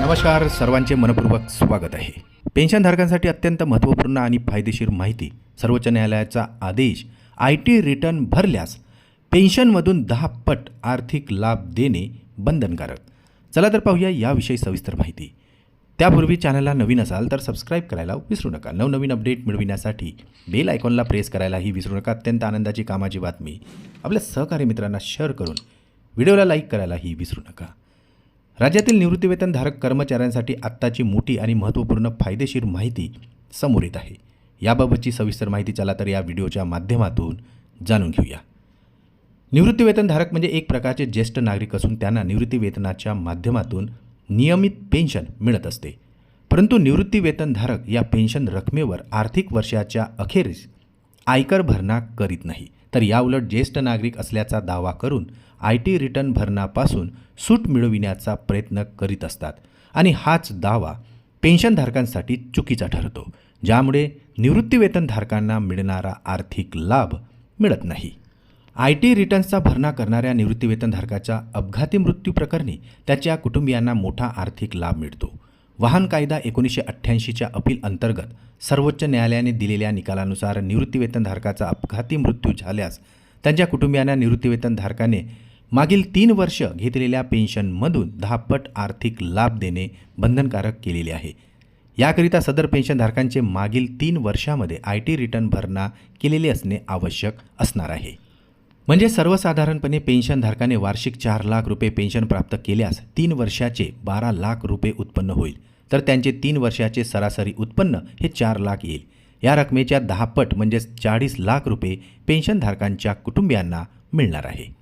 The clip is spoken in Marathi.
नमस्कार सर्वांचे मनपूर्वक स्वागत आहे. पेन्शनधारकांसाठी अत्यंत महत्त्वपूर्ण आणि फायदेशीर माहिती सर्वोच्च न्यायालयाचा आदेश आय टी रिटर्न भरल्यास पेन्शनमधून दहा पट आर्थिक लाभ देणे बंधनकारक. चला तर पाहूया याविषयी सविस्तर माहिती. त्यापूर्वी चॅनलला नवीन असाल तर सबस्क्राईब करायला विसरू नका. नवनवीन अपडेट मिळविण्यासाठी बेल आयकॉनला प्रेस करायलाही विसरू नका. अत्यंत आनंदाची कामाची बातमी. आपल्या सहकारी मित्रांना शेअर करून व्हिडिओला लाईक करायलाही विसरू नका. राज्यातील निवृत्तीवेतनधारक कर्मचाऱ्यांसाठी आत्ताची मोठी आणि महत्त्वपूर्ण फायदेशीर माहिती समोर येत आहे. याबाबतची सविस्तर माहिती चला तर या व्हिडिओच्या माध्यमातून जाणून घेऊया. निवृत्तीवेतनधारक म्हणजे एक प्रकारचे ज्येष्ठ नागरिक असून त्यांना निवृत्तीवेतनाच्या माध्यमातून नियमित पेन्शन मिळत असते. परंतु निवृत्तीवेतनधारक या पेन्शन रकमेवर आर्थिक वर्षाच्या अखेरीस आयकर भरणा करीत नाही. तर याउलट ज्येष्ठ नागरिक असल्याचा दावा करून आय टी रिटर्न भरणापासून सूट मिळविण्याचा प्रयत्न करीत असतात. आणि हाच दावा पेन्शनधारकांसाठी चुकीचा ठरतो ज्यामुळे निवृत्तीवेतनधारकांना मिळणारा आर्थिक लाभ मिळत नाही. आय टी रिटर्न्सचा भरणा करणाऱ्या निवृत्तीवेतनधारकाच्या अपघाती मृत्यू प्रकरणी त्याच्या कुटुंबियांना मोठा आर्थिक लाभ मिळतो. वाहन कायदा एकोणीसशे अठ्ठ्याऐंशीच्या अपील अंतर्गत सर्वोच्च न्यायालयाने दिलेल्या निकालानुसार निवृत्तीवेतनधारकाचा अपघाती मृत्यू झाल्यास त्यांच्या कुटुंबियांना निवृत्तीवेतनधारकाने मागील तीन वर्ष घेतलेल्या पेन्शनमधून दहापट आर्थिक लाभ देणे बंधनकारक केलेले आहे. याकरिता सदर पेन्शनधारकांचे मागील तीन वर्षामध्ये आय टी रिटर्न भरणा केलेले असणे आवश्यक असणार आहे. म्हणजे सर्वसाधारणपणे पेन्शनधारकाने वार्षिक चार लाख रुपये पेन्शन प्राप्त केल्यास तीन वर्षाचे बारा लाख रुपये उत्पन्न होईल. तर त्यांचे तीन वर्षाचे सरासरी उत्पन्न हे चार लाख येईल. या रकमेच्या दहा पट म्हणजेच चाळीस लाख रुपये पेन्शनधारकांच्या कुटुंबियांना मिळणार आहे.